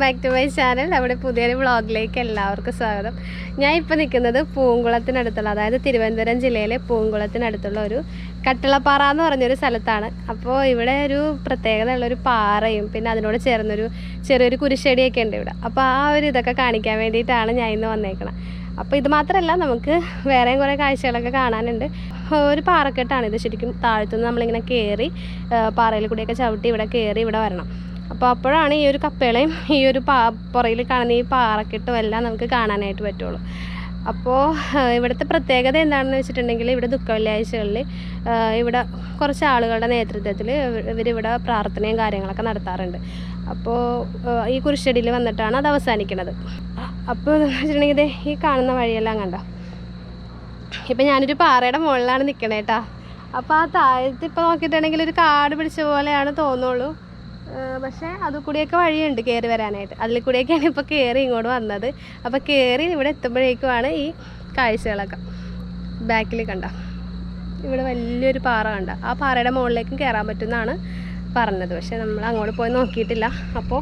Back to my channel. നമ്മുടെ പുതിയൊരു വ്ളോഗിലേക്ക് എല്ലാവർക്കും സ്വാഗതം. ഞാൻ ഇപ്പോൾ നിൽക്കുന്നത് പൂങ്കുളത്തിനടുത്തുള്ള അതായത് തിരുവനന്തപുരം ജില്ലയിലെ പൂങ്കുളത്തിനടുത്തുള്ള ഒരു കട്ടിളപ്പാറ എന്ന് പറഞ്ഞൊരു സ്ഥലത്താണ്. അപ്പോൾ ഇവിടെ ഒരു പ്രത്യേകത ഉള്ളൊരു പാറയും പിന്നെ അതിനോട് ചേർന്നൊരു ചെറിയൊരു കുരിശടിയൊക്കെ ഉണ്ട് ഇവിടെ. അപ്പോൾ ആ ഒരു ഇതൊക്കെ കാണിക്കാൻ വേണ്ടിയിട്ടാണ് ഞാൻ ഇന്ന് വന്നേക്കണം. അപ്പോൾ ഇത് മാത്രമല്ല നമുക്ക് വേറെയും കുറേ കാഴ്ചകളൊക്കെ കാണാനുണ്ട്. ഒരു പാറക്കെട്ടാണ് ഇത് ശരിക്കും. താഴ്ത്തുനിന്ന് നമ്മളിങ്ങനെ കയറി പാറയിൽ കൂടിയൊക്കെ ചവിട്ടി ഇവിടെ കയറി ഇവിടെ വരണം. അപ്പോൾ അപ്പോഴാണ് ഈ ഒരു കപ്പേളയും ഈ ഒരു പാ പുറയിൽ കാണുന്ന ഈ പാറക്കെട്ടും എല്ലാം നമുക്ക് കാണാനായിട്ട് പറ്റുള്ളൂ. അപ്പോൾ ഇവിടുത്തെ പ്രത്യേകത എന്താണെന്ന് വെച്ചിട്ടുണ്ടെങ്കിൽ ഇവിടെ ദുഃഖ വെള്ളിയാഴ്ചകളിൽ ഇവിടെ കുറച്ച് ആളുകളുടെ നേതൃത്വത്തിൽ ഇവരിവിടെ പ്രാർത്ഥനയും കാര്യങ്ങളൊക്കെ നടത്താറുണ്ട്. അപ്പോൾ ഈ കുരിശടിയിൽ വന്നിട്ടാണ് അത് അവസാനിക്കുന്നത്. അപ്പോൾ എന്ന് വെച്ചിട്ടുണ്ടെങ്കിൽ ഈ കാണുന്ന വഴിയെല്ലാം കണ്ടോ? ഇപ്പം ഞാനൊരു പാറയുടെ മുകളിലാണ് നിൽക്കണേട്ടാ അപ്പോൾ ആ താഴത്ത് ഇപ്പോൾ നോക്കിയിട്ടുണ്ടെങ്കിൽ ഒരു കാട് പിടിച്ച പോലെയാണ് തോന്നുള്ളൂ. പക്ഷേ അതിൽ കൂടിയൊക്കെ വഴിയുണ്ട് കയറി വരാനായിട്ട്. അതിൽ കൂടിയൊക്കെയാണ് ഇപ്പോൾ കയറി ഇങ്ങോട്ട് വന്നത്. അപ്പോൾ കയറി ഇവിടെ എത്തുമ്പോഴേക്കുമാണ് ഈ കാഴ്ചകളൊക്കെ ബാക്കിൽ കണ്ട. ഇവിടെ വലിയൊരു പാറ കണ്ട. ആ പാറയുടെ മുകളിലേക്കും കയറാൻ പറ്റുമെന്നാണ് പറഞ്ഞത്. പക്ഷേ നമ്മൾ അങ്ങോട്ട് പോയി നോക്കിയിട്ടില്ല. അപ്പോൾ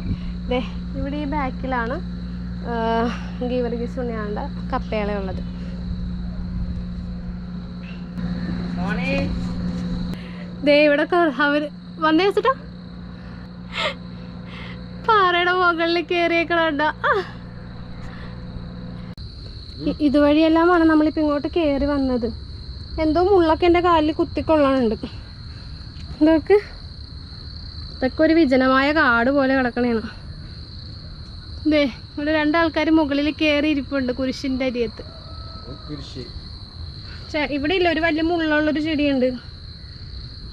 ദേ ഇവിടെ ഈ ബാക്കിലാണ് ഗീവർഗീസ് ഉണ്ണിയാണ്ട കപ്പേളയുള്ളത് ദേ ഇവിടെ അവർ അവർ വന്നേ വെച്ചിട്ടാ പാറയുടെ മുകളിൽ കയറിയേക്കണണ്ട ഇതുവഴിയെല്ലാമാണ് നമ്മളിപ്പോൾ ഇങ്ങോട്ട് കയറി വന്നത്. എന്തോ മുള്ളൊക്കെ എന്റെ കാലിൽ കുത്തിക്കൊള്ളാനുണ്ട്. ഇതൊക്കെ ഇതൊക്കെ ഒരു വിജനമായ കാട് പോലെ കിടക്കണേണ്. ദേ ഇവിടെ രണ്ടാൾക്കാർ മുകളിൽ കയറി ഇരിപ്പുണ്ട് കുരിശിന്റെ അരിയത്ത് ഇവിടെ ഇല്ല ഒരു വലിയ മുള്ളുള്ളൊരു ചെടിയുണ്ട്.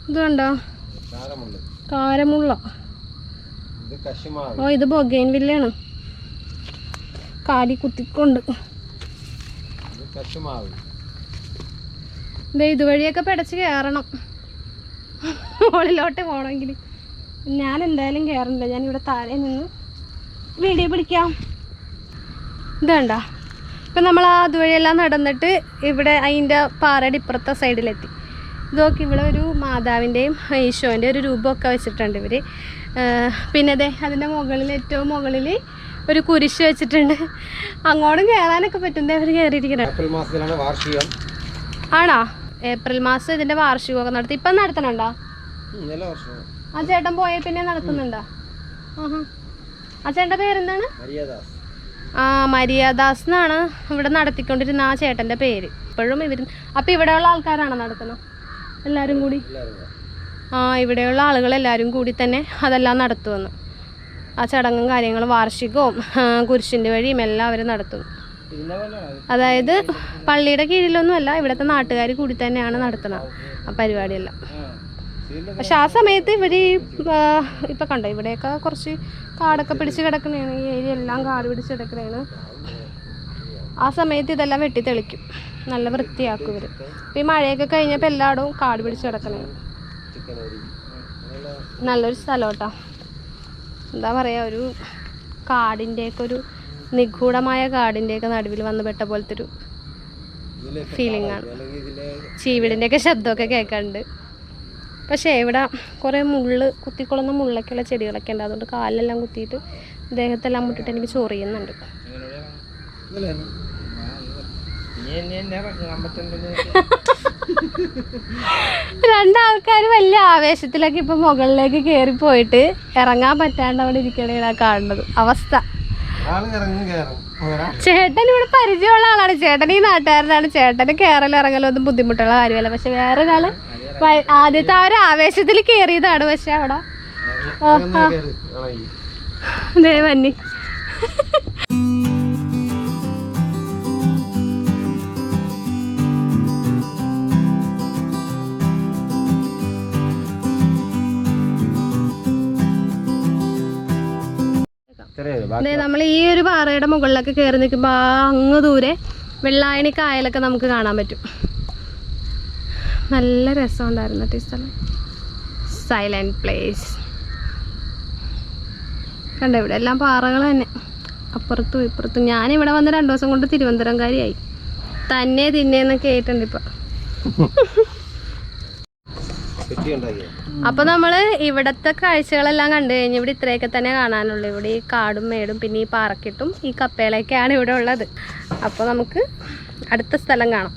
ഇത് കണ്ടോ കാരമുള്ള. ഇത് ഓ ഇത് ബൊഗൈൻ വില്ലാണ് കാലി കുത്തിക്കൊണ്ട്. ഇതുവഴിയൊക്കെ പിടച്ച് കയറണം മുകളിലോട്ട് പോകണമെങ്കിൽ ഞാൻ എന്തായാലും കയറുന്നില്ല ഞാൻ ഇവിടെ താഴെ നിന്ന് വീഡിയോ പിടിക്കാം. ഇത് കണ്ടോ? ഇപ്പം നമ്മൾ ആ അതുവഴിയെല്ലാം നടന്നിട്ട് ഇവിടെ അതിന്റെ പാറയുടെ ഇപ്പുറത്തെ സൈഡിലെത്തി ഇതൊക്കെ ഇവിടെ ഒരു മാതാവിന്റെയും ഈശോന്റെ ഒരു രൂപമൊക്കെ വെച്ചിട്ടുണ്ട് ഇവർ പിന്നെ അതെ അതിന്റെ മുകളിൽ ഏറ്റവും മുകളിൽ ഒരു കുരിശ് വെച്ചിട്ടുണ്ട്. അങ്ങോട്ടും കയറാനൊക്കെ പറ്റുന്നേ അവർ വാർഷികം. ആണോ? ഏപ്രിൽ മാസം ഇതിന്റെ വാർഷികമൊക്കെ നടത്തി. ഇപ്പം നടത്തണുണ്ടോ? ആ ചേട്ടൻ പോയ പിന്നെ നടത്തുന്നുണ്ടോ? ആ ചേട്ടന്റെ പേരെന്താണ്? ആ മരിയാദാസ് എന്നാണ് ഇവിടെ നടത്തിക്കൊണ്ടിരുന്ന ആ ചേട്ടന്റെ പേര്. ഇപ്പോഴും ഇവർ അപ്പം ഇവിടെയുള്ള ആൾക്കാരാണോ നടത്തണം എല്ലാവരും കൂടി. ഇവിടെയുള്ള ആളുകളെല്ലാവരും കൂടി തന്നെ അതെല്ലാം നടത്തുമെന്ന് ആ ചടങ്ങും കാര്യങ്ങളും വാർഷികവും കുരിശിന്റെ വഴിയും എല്ലാം അവർ നടത്തും അതായത് പള്ളിയുടെ കീഴിലൊന്നുമല്ല ഇവിടുത്തെ നാട്ടുകാർ കൂടി തന്നെയാണ് നടത്തുന്നത് ആ പരിപാടിയെല്ലാം. പക്ഷെ ആ സമയത്ത് ഇവർ ഇപ്പം കണ്ടോ ഇവിടെയൊക്കെ കുറച്ച് കാടൊക്കെ പിടിച്ച് കിടക്കണേണ് ഈ ഏരിയ എല്ലാം കാട് പിടിച്ച് കിടക്കണേണ്. ആ സമയത്ത് ഇതെല്ലാം വെട്ടി തെളിക്കും നല്ല വൃത്തിയാക്കും ഇവർ ഈ മഴയൊക്കെ കഴിഞ്ഞപ്പോൾ എല്ലായിടവും കാട് പിടിച്ച് കിടക്കണേണ്. നല്ലൊരു സ്ഥലം എന്താ പറയാ ഒരു കാടിന്റെയൊക്കെ ഒരു നിഗൂഢമായ കാടിന്റെയൊക്കെ നടുവിൽ വന്ന് പെട്ട പോലത്തെ ഒരു ഫീലിംഗ് ആണ്. ചീവിടിന്റെയൊക്കെ ശബ്ദമൊക്കെ കേൾക്കാറുണ്ട് പക്ഷേ ഇവിടെ കുറേ മുള്ള് കുത്തിക്കൊള്ളുന്ന മുള്ളൊക്കെയുള്ള ചെടികളൊക്കെ ഉണ്ട്. അതുകൊണ്ട് കാലിലെല്ലാം കുത്തിയിട്ട് ദേഹത്തെല്ലാം മുട്ടിട്ട് എനിക്ക് ചൊറിയുന്നുണ്ട്. ഇതിലാണ്. രണ്ടാൾക്കാർ വലിയ ആവേശത്തിലൊക്കെ ഇപ്പം മുകളിലേക്ക് കയറി പോയിട്ട് ഇറങ്ങാൻ പറ്റാണ്ട് അവിടെ ഇരിക്കണേനാ കാണുന്നത്. അവസ്ഥ. ചേട്ടൻ ഇവിടെ പരിചയമുള്ള ആളാണ്. ചേട്ടൻ ഈ നാട്ടുകാരനാണ്. ചേട്ടന് കയറലും ഇറങ്ങലും ഒന്നും ബുദ്ധിമുട്ടുള്ള കാര്യമല്ല. പക്ഷെ വേറെ ഒരാൾ ആദ്യത്തെ ആ ഒരു ആവേശത്തിൽ കയറിയതാണ് പക്ഷെ അവിടെ വന്നി. നമ്മൾ ഈ ഒരു പാറയുടെ മുകളിലൊക്കെ കയറി നിൽക്കുമ്പോൾ അങ്ങ് ദൂരെ വെള്ളായണി കായലൊക്കെ നമുക്ക് കാണാൻ പറ്റും. നല്ല രസമുണ്ടായിരുന്നു ഈ സ്ഥലം. സൈലന്റ് പ്ലേസ് കണ്ട ഇവിടെ എല്ലാം പാറകൾ തന്നെ. അപ്പുറത്തും ഇപ്പുറത്തും. ഇവിടെ വന്ന് രണ്ടു ദിവസം കൊണ്ട് തിരുവനന്തപുരംകാരിയായി. തന്നെ തിന്നേന്നൊക്കെ ആയിട്ടുണ്ട് ഇപ്പം. അപ്പൊ നമ്മൾ ഇവിടത്തെ കാഴ്ചകളെല്ലാം കണ്ടു കഴിഞ്ഞ് ഇവിടെ ഇത്രയൊക്കെ തന്നെ കാണാനുള്ളൂ. ഇവിടെ ഈ കാടും മേടും പിന്നെ ഈ പാറക്കെട്ടും ഈ കപ്പേലൊക്കെയാണ് ഇവിടെ ഉള്ളത്. അപ്പൊ നമുക്ക് അടുത്ത സ്ഥലം കാണാം.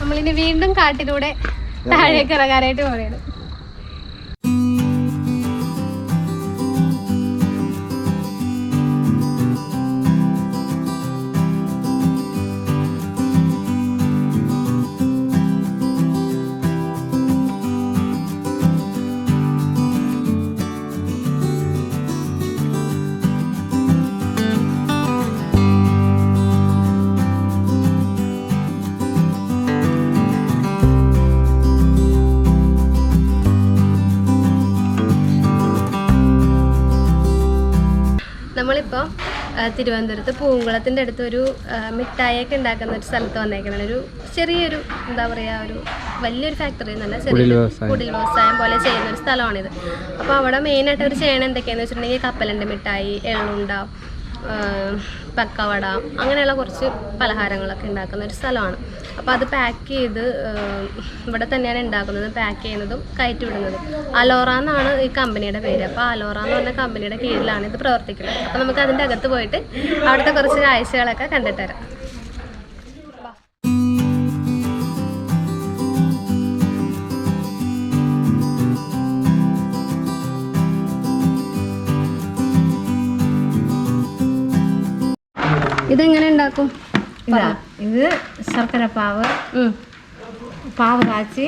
നമ്മളിനി വീണ്ടും കാട്ടിലൂടെ താഴേക്ക് ഇറങ്ങാനായിട്ട് പോവുകയാണ്. നമ്മളിപ്പോൾ തിരുവനന്തപുരത്ത് പൂങ്കുളത്തിന്റെ അടുത്ത് ഒരു മിഠായിയൊക്കെ ഉണ്ടാക്കുന്ന ഒരു സ്ഥലത്ത് വന്നേക്കണം. ഒരു ചെറിയൊരു എന്താ പറയുക ഒരു വലിയൊരു ഫാക്ടറി എന്നല്ല ചെറിയൊരു കുടിൽ വ്യവസായം. പോലെ ചെയ്യുന്ന ഒരു സ്ഥലമാണിത്. അപ്പോൾ അവിടെ മെയിനായിട്ട് അവർ ചെയ്യണത് എന്തൊക്കെയാണെന്ന് വെച്ചിട്ടുണ്ടെങ്കിൽ കപ്പലണ്ടി മിഠായി എള്ളുണ്ട പക്കവട അങ്ങനെയുള്ള കുറച്ച് പലഹാരങ്ങളൊക്കെ ഉണ്ടാക്കുന്ന ഒരു സ്ഥലമാണ്. അപ്പോൾ അത് പാക്ക് ചെയ്ത് ഇവിടെ തന്നെയാണ് ഉണ്ടാക്കുന്നത്. പാക്ക് ചെയ്യുന്നതും കയറ്റി വിടുന്നതും. അലോറ എന്നാണ് ഈ കമ്പനിയുടെ പേര്. അപ്പോൾ അലോറ എന്ന് പറഞ്ഞ കമ്പനിയുടെ കീഴിലാണ് ഇത് പ്രവർത്തിക്കുന്നത്. അപ്പോൾ നമുക്ക് അതിന്റെ അകത്ത് പോയിട്ട് അവിടുത്തെ കുറച്ച് കാഴ്ചകളൊക്കെ കണ്ടിട്ട് ഇതെങ്ങനെ ഉണ്ടാക്കും? ഇതാ ഇത് ശർക്കര പാവ്. പാവ് കാച്ചി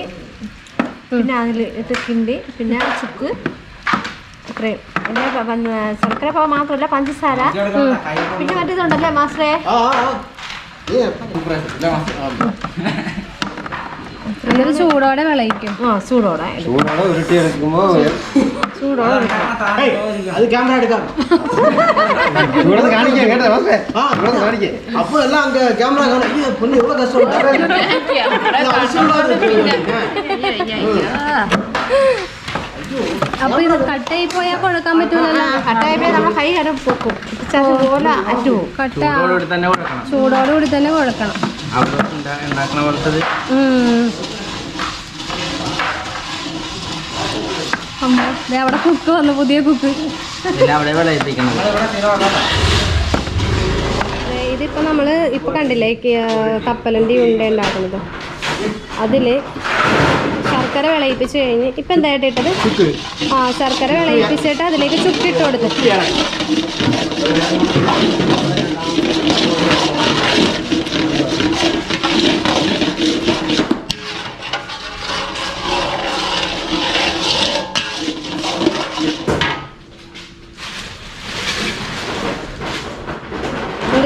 പിന്നെ അതിൽ ഇട്ട് കിണ്ടി പിന്നെ ചുക്ക് ഇത്രയും പിന്നെ ശർക്കര പാവ് മാത്രമല്ല പഞ്ചസാര. പിന്നെ മറ്റേതുണ്ടല്ലേ മാസ്റ്ററേ? ചൂടോടെ വിളയിക്കും. ആ ചൂടോടെ. ചൂടോടെ ഉരുട്ടി എടുക്കുമ്പോ ചൂടോടെ എടുക്കും. അത് ക്യാമറ എടുക്കാം. ഇവിടെ കാണിക്കേ കേട്ടോ ആ ഇവിടെ കാണിക്കേ അപ്പൊ എല്ലാം அங்க கேமரா காணும் இது பொண்ணு எவ்வளவு கஷ்டம் അപ്പൊ ഇത് കട്ടായി പോയാൽ കൊടുക്കാൻ പറ്റൂലല്ലോ? കട്ടായി പോയാൽ നമ്മുടെ കൈ കട പൊക്കും. പോലെ അറ്റു കട്ട. ചൂടോടുകൂടി തന്നെ കൊടുക്കണം. അവിടെ കുക്ക് വന്നു പുതിയ കുക്ക് ഇതിൽ അവിടെ വിളയിപ്പിക്കണത് ദേ ഇതിപ്പോ നമ്മൾ ഇപ്പൊ കണ്ടില്ലേ കപ്പലണ്ടി ഉണ്ട ഉണ്ടാക്കുന്നത്. അതിൽ ശർക്കര വിളയിപ്പിച്ച് കഴിഞ്ഞ് ഇപ്പൊ എന്തായിട്ട് ഇട്ടത്? ആ ശർക്കര വിളയിപ്പിച്ചിട്ട് അതിലേക്ക് ചുക്കിട്ട് കൊടുത്തു.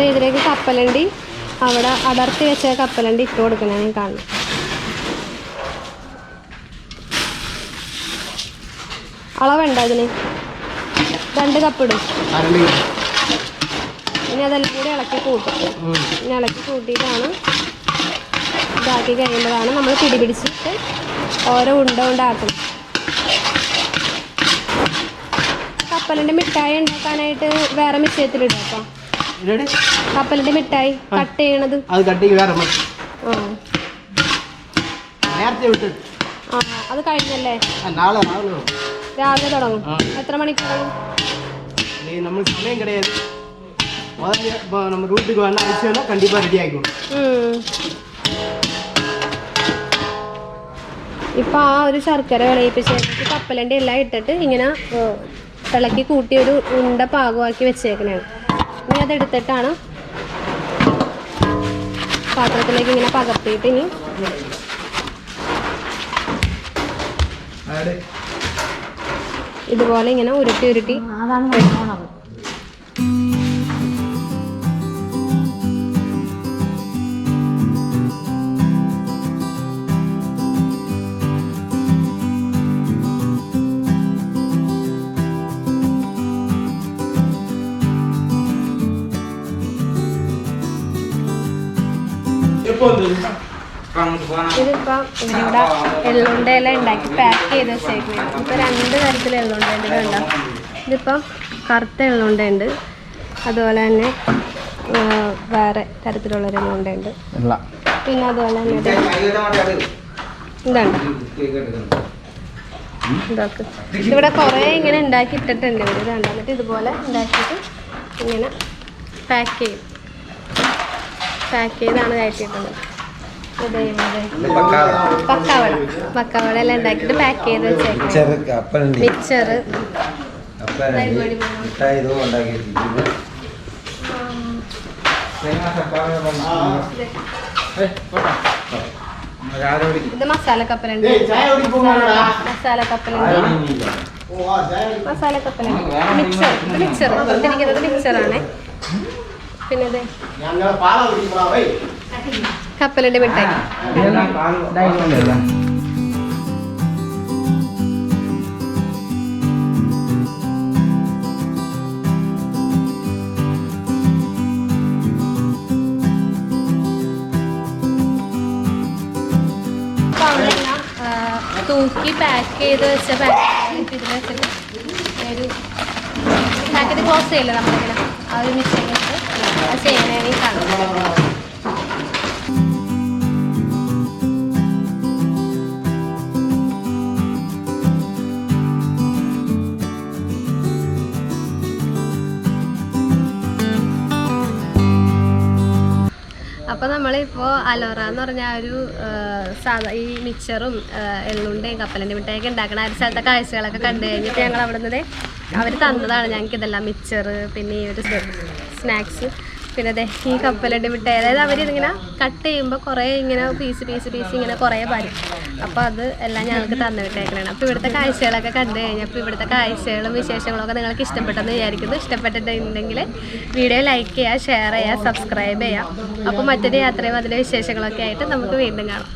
ഇത് ഇതിലേക്ക് കപ്പലണ്ടി അവിടെ അടർത്തി വെച്ച കപ്പലണ്ടി ഇട്ട് കൊടുക്കണേ കാണുന്നത്. അളവുണ്ട് അതിന്? രണ്ട് കപ്പിടും ഇനി അതെല്ലാം കൂടി ഇളക്കി കൂട്ടും. ഇനി ഇളക്കി കൂട്ടിയിട്ടാണ് ഇതാക്കി കഴിയുമ്പോഴാണ് നമ്മൾ പിടി പിടിച്ചിട്ട് ഓരോ ഉണ്ട ഉണ്ടാക്കുന്നത് കപ്പലിന്റെ മിഠായി ഉണ്ടാക്കാനായിട്ട് വേറെ മിശ്രയത്തിലിടും അപ്പം കപ്പലിൻ്റെ മിഠായി കട്ട് ചെയ്യണത് അത് കട്ടിക്ക് വേറെ മതി. ആ നേരത്തെ വിട്ട് ആ അത് കഴിഞ്ഞല്ലേ ആ, നാളെ നാളെ വേണം. രാവിലെ തുടങ്ങും എത്ര മണിക്ക് തുടങ്ങും நீ நம்மளுக்கு சமயம் கிடையாது முதல்ல இப்போ நம்ம ரூட்டுக்கு வேணா அரிசினா கண்டிப்பாக ரெடி ஆகிக்கணும் ഉം. ഇപ്പൊ ആ ഒരു ശർക്കര വിളയിപ്പിച്ച് കപ്പലണ്ടി എല്ലാം ഇട്ടിട്ട് ഇങ്ങനെ ഏഹ്, ഇളക്കി കൂട്ടി ഒരു ഉണ്ട പാകമാക്കി വെച്ചേക്കണേണ് ഇനി അതെടുത്തിട്ടാണ് പാത്രത്തിലേക്ക് ഇങ്ങനെ പകർത്തിയിട്ട് ഇനി ഇതുപോലെ ഇങ്ങനെ ഉരുട്ടി ഉരുട്ടി ഇതിപ്പോ ഇവിടെ എള്ളുണ്ടയെല്ലാം ഉണ്ടാക്കി പാക്ക് ചെയ്ത് വെച്ചേക്കുന്നത് ഇപ്പൊ രണ്ട് തരത്തിൽ എള്ളുണ്ടയുണ്ട് കണ്ടോ? ഇതിപ്പം കറുത്ത എള്ളുണ്ടയുണ്ട് അതുപോലെ തന്നെ വേറെ തരത്തിലുള്ള എള്ളുണ്ടയുണ്ട് പിന്നെ അതുപോലെ തന്നെ ഇത് ഇതാണ് ഇതാക്ക്. ഇവിടെ കുറേ ഇങ്ങനെ ഉണ്ടാക്കി ഇട്ടിട്ടുണ്ട് ഇവർ ഇതാണ് എന്നിട്ട് ഇതുപോലെ ഉണ്ടാക്കിയിട്ട് ഇങ്ങനെ പാക്ക് ചെയ്യും. പാക്ക് ചെയ്താണ് കയറ്റിയിട്ടുള്ളത്. പക്കാവട. പക്കാവട. എല്ലാം ഉണ്ടാക്കിയിട്ട് പാക്ക് ചെയ്ത് വെച്ചേക്കാം. കപ്പലുണ്ട് മിക്സർ ഇതോ മസാല കപ്പലുണ്ട്. മസാല കപ്പലുണ്ട്. മസാല കപ്പലുണ്ട്. മിക്സർ ഇത് മിക്സർ ഇട്ടിരിക്കുന്നത് മിക്സറാണ് പിന്നെ ഇത് കപ്പലിന്റെ മിഠായി തൂക്കി പാക്ക് ചെയ്ത് വെച്ച പാക്കറ്റ് ഇതിൽ വെച്ചിട്ട് ഒരു പാക്കറ്റ് ക്ലോസ് ചെയ്യില്ല നമ്മളിങ്ങനെ? ആ ഒരു മിക്സിങ് വെച്ച് അത് ചെയ്യണേ കാണും അപ്പോൾ നമ്മളിപ്പോൾ അലോറ എന്ന് പറഞ്ഞ ആ ഒരു സാധാ ഈ മിക്സറും എള്ളുണ്ടയും കപ്പലിന്റെ മിഠായിയൊക്കെ ഉണ്ടാക്കണ ആ ഒരു സ്ഥലത്തെ കാഴ്ചകളൊക്കെ കണ്ടു കഴിഞ്ഞിട്ട് ഞങ്ങൾ അവിടെ നിന്ന് അവർ തന്നതാണ് ഞങ്ങൾക്ക് ഇതെല്ലാം മിക്സർ പിന്നെ ഈ ഒരു സ്നാക്സ്. പിന്നെ അതെ ഈ കപ്പലണ്ടി മിഠായി അതായത് അവരിതിങ്ങനെ കട്ട് ചെയ്യുമ്പോൾ കുറേ ഇങ്ങനെ പീസ് പീസ് പീസ് ഇങ്ങനെ കുറേ വരും അപ്പോൾ അത് എല്ലാം ഞങ്ങൾക്ക് തന്നു വിട്ടേക്കണം അപ്പോൾ ഇവിടുത്തെ കാഴ്ചകളൊക്കെ കണ്ടു കഴിഞ്ഞാൽ അപ്പോൾ ഇവിടുത്തെ കാഴ്ചകളും വിശേഷങ്ങളൊക്കെ നിങ്ങൾക്ക് ഇഷ്ടപ്പെട്ടെന്ന് വിചാരിക്കുന്നു. ഇഷ്ടപ്പെട്ടിട്ടുണ്ടെങ്കിൽ വീഡിയോ ലൈക്ക് ചെയ്യുക ഷെയർ ചെയ്യുക സബ്സ്ക്രൈബ് ചെയ്യുക. അപ്പോൾ മറ്റൊരു യാത്രയും അതിലെ വിശേഷങ്ങളൊക്കെ ആയിട്ട് നമുക്ക് വീണ്ടും കാണാം.